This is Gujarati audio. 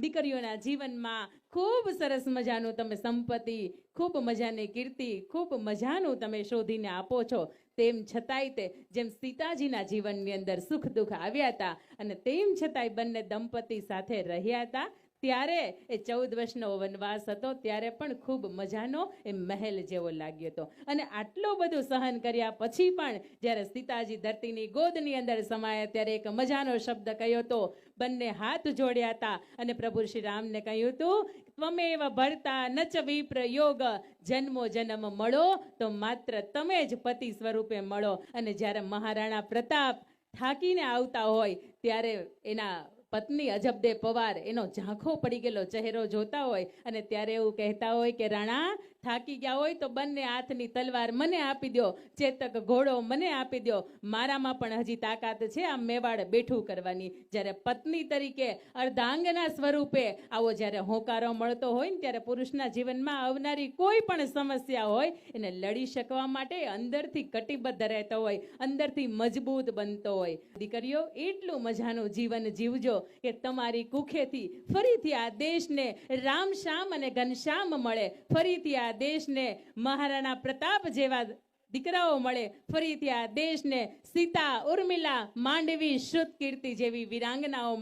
દીકરીઓના જીવનમાં ખૂબ સરસ મજાનું તમે સંપત્તિ, ખૂબ મજાની કીર્તિ, ખૂબ મજાનું તમે શોધીને આપો છો. તેમ છતાંય તે જેમ સીતાજીના જીવનની અંદર સુખ દુઃખ આવ્યા હતા અને તેમ છતાંય બંને દંપતી સાથે રહ્યા હતા ત્યારે એ ચૌદ વર્ષનો વનવાસ હતો, ત્યારે પણ ખૂબ મજાનો એ મહેલ જેવો લાગ્યો હતો. અને આટલું બધું સહન કર્યા પછી પણ જ્યારે સીતાજી ધરતીની ગોદની અંદર સમાયા ત્યારે એક મજાનો શબ્દ કહ્યો હતો બંને હાથ જોડ્યા હતા અને પ્રભુ શ્રી રામને કહ્યું હતું ત્વમેવ ભરતા નચ વિપ્ર યોગ, જન્મો જન્મ મળો તો માત્ર તમે જ પતિ સ્વરૂપે મળો. અને જ્યારે મહારાણા પ્રતાપ થાકીને આવતા હોય, ત્યારે એના પત્ની અજબદે પવાર, એનો ઝાંખો પડી ગયેલો ચહેરો જોતા હોય અને ત્યારે એવું કહેતા હોય કે, રાણા થાકી ગયા હોય તો બંને હાથની તલવાર મને આપી દો ચેતક ઘોડો મને આપી દો મારામાં પણ હજી તાકાત છે આ મેવાડ બેઠું કરવાની. જ્યારે પત્ની તરીકે અર્ધાંગના સ્વરૂપે આવો જ્યારે હોંકારો મળતો હોય ને ત્યારે પુરુષના જીવનમાં આવનારી કોઈ પણ સમસ્યા હોય, એને લડી શકવા માટે અંદરથી કટિબદ્ધ રહેતો હોય, અંદરથી મજબૂત બનતો હોય. દીકરીઓ, એટલું મજાનું જીવન જીવજો કે તમારી કુખેથી ફરીથી આ દેશને રામ શ્યામ અને ઘનશ્યામ મળે. ફરીથી આ દેશને મહારાણા પ્રતાપ જેવા દીકરાઓ મળે, ફરીથી આ દેશને સીતા, ઉર્મિલા, માંડવી શ્રુત કીર્તિ જેવી વિરાંગનાઓ